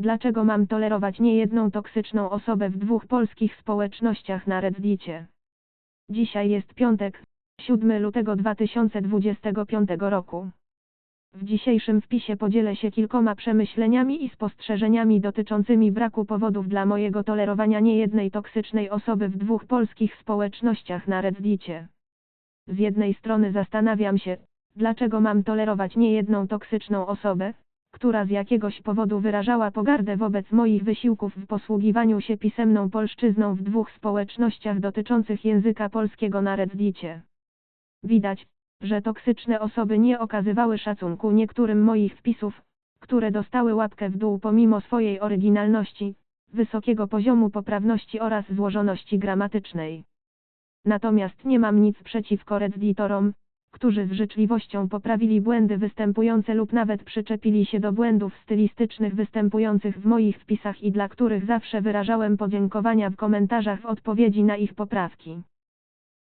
Dlaczego mam tolerować niejedną toksyczną osobę w dwóch polskich społecznościach na Reddicie? Dzisiaj jest piątek, 7 lutego 2025 roku. W dzisiejszym wpisie podzielę się kilkoma przemyśleniami i spostrzeżeniami dotyczącymi braku powodów dla mojego tolerowania niejednej toksycznej osoby w dwóch polskich społecznościach na Reddicie. Z jednej strony zastanawiam się, dlaczego mam tolerować niejedną toksyczną osobę, która z jakiegoś powodu wyrażała pogardę wobec moich wysiłków w posługiwaniu się pisemną polszczyzną w dwóch społecznościach dotyczących języka polskiego na Reddicie. Widać, że toksyczne osoby nie okazywały szacunku niektórym moich wpisów, które dostały łapkę w dół pomimo swojej oryginalności, wysokiego poziomu poprawności oraz złożoności gramatycznej. Natomiast nie mam nic przeciwko redditorom, którzy z życzliwością poprawili błędy występujące lub nawet przyczepili się do błędów stylistycznych występujących w moich wpisach i dla których zawsze wyrażałem podziękowania w komentarzach w odpowiedzi na ich poprawki.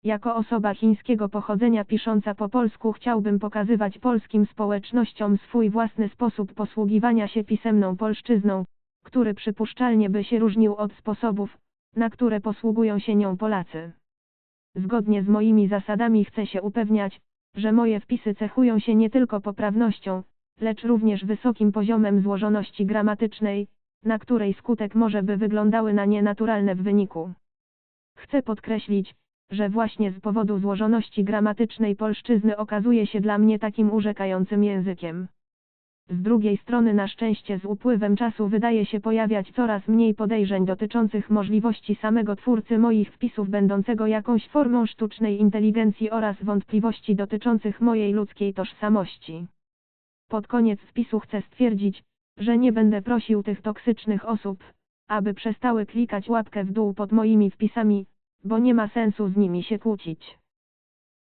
Jako osoba chińskiego pochodzenia pisząca po polsku chciałbym pokazywać polskim społecznościom swój własny sposób posługiwania się pisemną polszczyzną, który przypuszczalnie by się różnił od sposobów, na które posługują się nią Polacy. Zgodnie z moimi zasadami chcę się upewniać, że moje wpisy cechują się nie tylko poprawnością, lecz również wysokim poziomem złożoności gramatycznej, na której skutek może by wyglądały na nienaturalne w wyniku. Chcę podkreślić, że właśnie z powodu złożoności gramatycznej polszczyzny okazuje się dla mnie takim urzekającym językiem. Z drugiej strony na szczęście z upływem czasu wydaje się pojawiać coraz mniej podejrzeń dotyczących możliwości samego twórcy moich wpisów będącego jakąś formą sztucznej inteligencji oraz wątpliwości dotyczących mojej ludzkiej tożsamości. Pod koniec wpisu chcę stwierdzić, że nie będę prosił tych toksycznych osób, aby przestały klikać łapkę w dół pod moimi wpisami, bo nie ma sensu z nimi się kłócić.